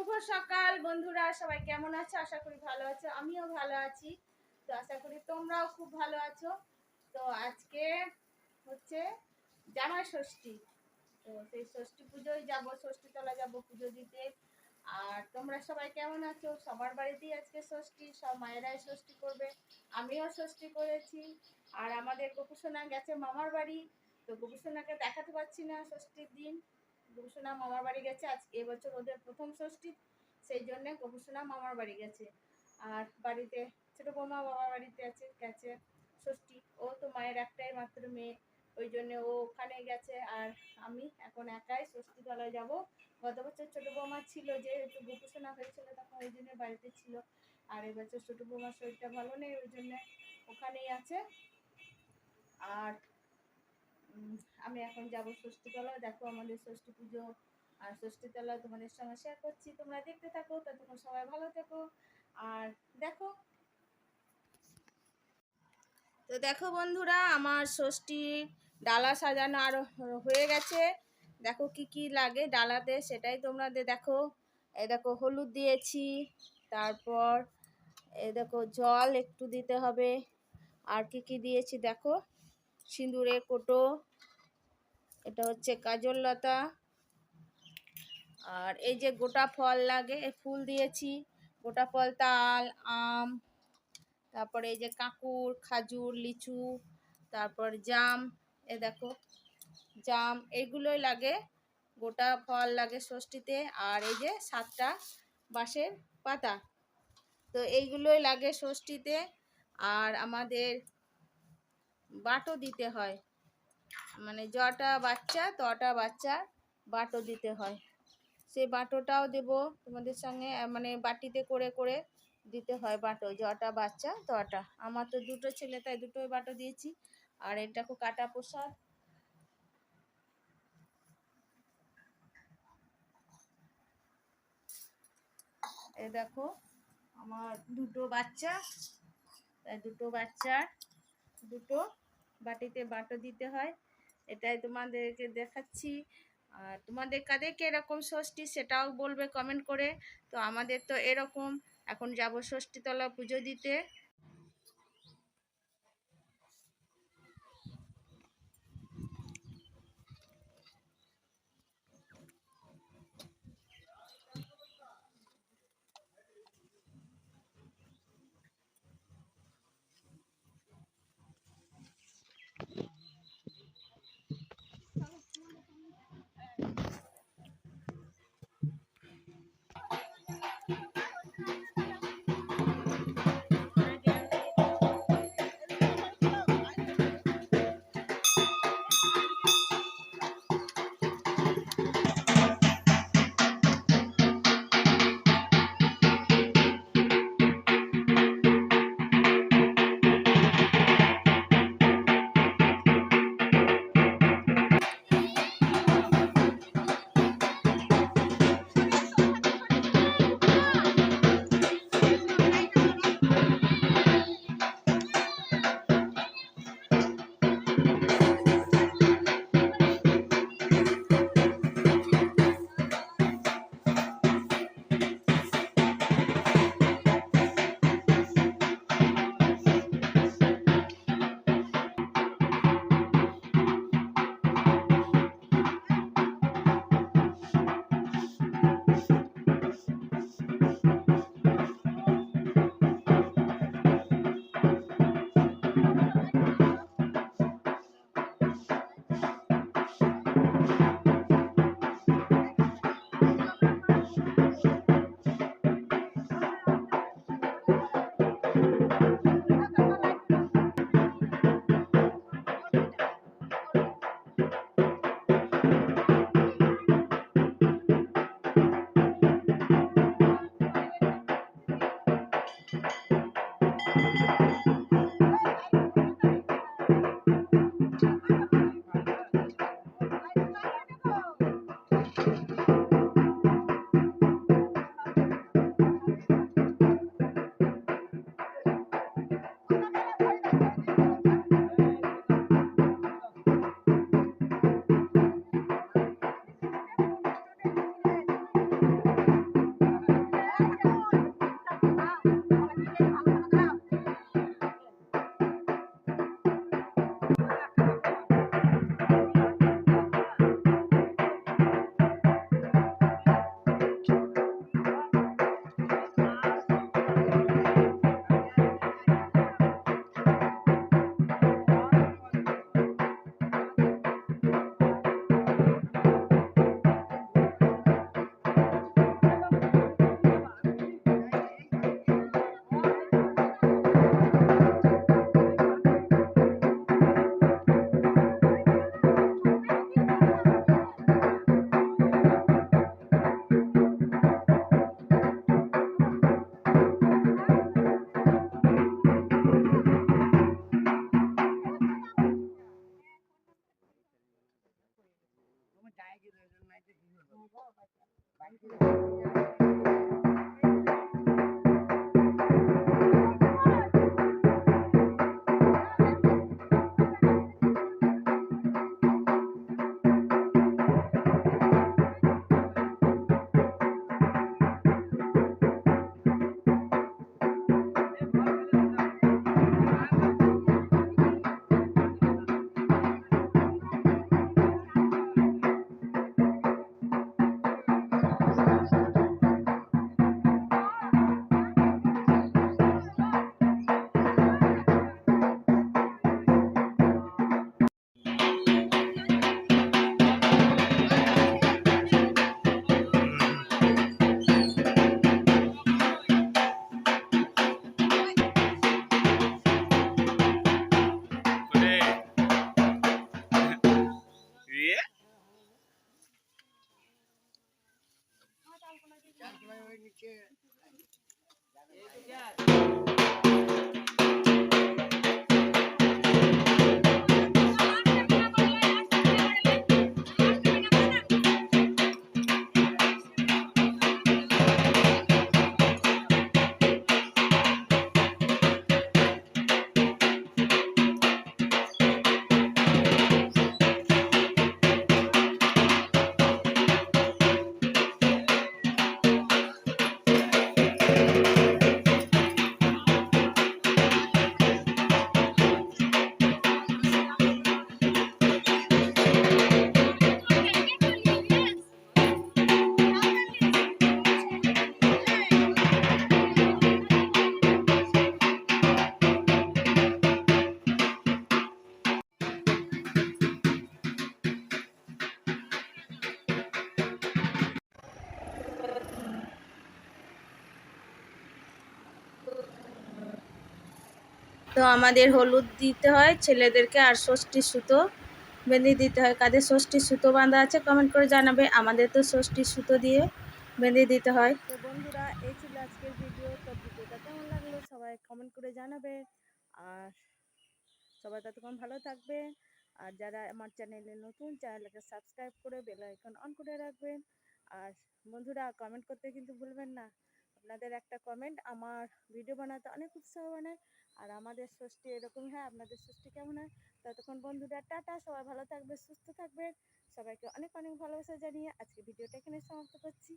শুভ সকাল বন্ধুরা, সবাই কেমন আছো? আশা করি ভালো আছো, আমিও ভালো আছি। তো আশা করি তোমরাও খুব ভালো আছো। তো আজকে হচ্ছে জামাই ষষ্ঠী। তো সেই ষষ্ঠী পুজোয় যাব ষষ্ঠী তলা যাব পুজো দিতে। আর তোমরা সবাই কেমন আছো? সবার বাড়িতেই আজকে ষষ্ঠী, সব মায়েরাই ষষ্ঠী করবে। আমিও ষষ্ঠী করেছি। আর আমাদের গোপুসোনা গেছে মামার বাড়ি। তো গোপুসোনাকে দেখাতে পারছি না ষষ্ঠীর দিন। গোপুসোনা মামার বাড়ি গেছে। আজ এবছর ওদের প্রথম ষষ্ঠী, সেই জন্যে গোপুসোনা মামার বাড়ি গেছে। আর বাড়িতে ছোটো বৌমা বাবার বাড়িতে আছে, গেছে ষষ্ঠী। ও তো মায়ের একটাই মাত্র মেয়ে, ওই জন্য ও ওখানে গেছে। আর আমি এখন একাই ষষ্ঠী তলায় যাব। গত বছর ছোটো বৌমা ছিল, যেহেতু গোপুসোনা হয়েছিল, তখন ওই জন্য বাড়িতে ছিল। আর এবছর ছোটো বৌমার শরীরটা ভালো নেই, ওই জন্য ওখানেই আছে। আর আমি এখন যাব ষষ্ঠীতলা দেখো আমাদের ষষ্ঠী পুজো আর ষষ্ঠীতলা তোমাদের সঙ্গে শেয়ার করছি। তোমরা দেখতে থাকো ততক্ষণ সবাই ভালো থেকো। আর দেখো। তো দেখো বন্ধুরা, আমার ষষ্ঠী ডালা সাজানো আর হয়ে গেছে। দেখো কি কি লাগে ডালাতে, সেটাই তোমরা দেখো। এই দেখো হলুদ দিয়েছি, তারপর এই দেখো জল একটু দিতে হবে। আর কি কি দিয়েছি দেখো? সিঁদুরে কোটো, এটা হচ্ছে কাজল লতা। আর এই যে গোটা ফল লাগে ফুল দিয়েছি। গোটা ফল তাল, আম, তারপরে এই যে কাঁকুর, খাজুর, লিচু, তারপর জাম, এ দেখো, জাম, এইগুলোই লাগে। গোটা ফল লাগে ষষ্ঠীতে, আর এই যে সাতটা বাঁশের পাতা। তো এইগুলোই লাগে ষষ্ঠীতে। আর আমাদের বাটো দিতে হয়। মানে জটা বাচ্চা, তটা বাচ্চার বাটো দিতে হয়। সেই বাটোটাও দেব তোমাদের সঙ্গে মানে বাটিতে করে করে দিতে হয় বাটো জটা বাচ্চা, তটা। আমার তো দুটো ছেলে, তাই দুটোই বাটো দিয়েছি। আর এটা খুব কাটা প্রসাদ। এ দেখো, আমার দুটো বাচ্চা দুটো বাচ্চার দুটো বাটিতে বাটো দিতে হয়। এটাই তোমাদেরকে দেখাচ্ছি। আর তোমাদের কাদেরকে এরকম ষষ্ঠী সেটাও বলবে কমেন্ট করে। তো আমাদের তো এরকম। এখন যাব ষষ্ঠীতলা পুজো দিতে। 这 তো আমাদের হলুদ দিতে হয়, ছেলেদেরকে আর ষষ্ঠী সুতো বেঁধে দিতে হয়। কাদের ষষ্ঠী সুতো বাঁধা আছে কমেন্ট করে জানাবে। আমাদের তো ষষ্ঠী সুতো দিয়ে বেঁধে দিতে হয়। তো বন্ধুরা, এই ছিল আজকের ভিডিও তো ভিডিওটা কেমন লাগল সবাই কমেন্ট করে জানাবে। আর সবাই ততক্ষণ ভালো থাকবে। আর যারা আমার চ্যানেলে নতুন চ্যানেলকে সাবস্ক্রাইব করে বেল আইকন অন করে রাখবেন। আর বন্ধুরা কমেন্ট করতে কিন্তু ভুলবেন না। আপনাদের একটা কমেন্ট আমার ভিডিও বানাতে অনেক উৎসাহ বানায়। আর আমাদের ষষ্ঠী এরকমই হয়, আপনাদের ষষ্ঠী কেমন হয়? ততক্ষণ বন্ধুরা টাটা, সবাই ভালো থাকবে সুস্থ থাকবে সবাইকে অনেক অনেক ভালোবাসা জানিয়ে আজকে ভিডিওটা এখানে সমাপ্ত করছি।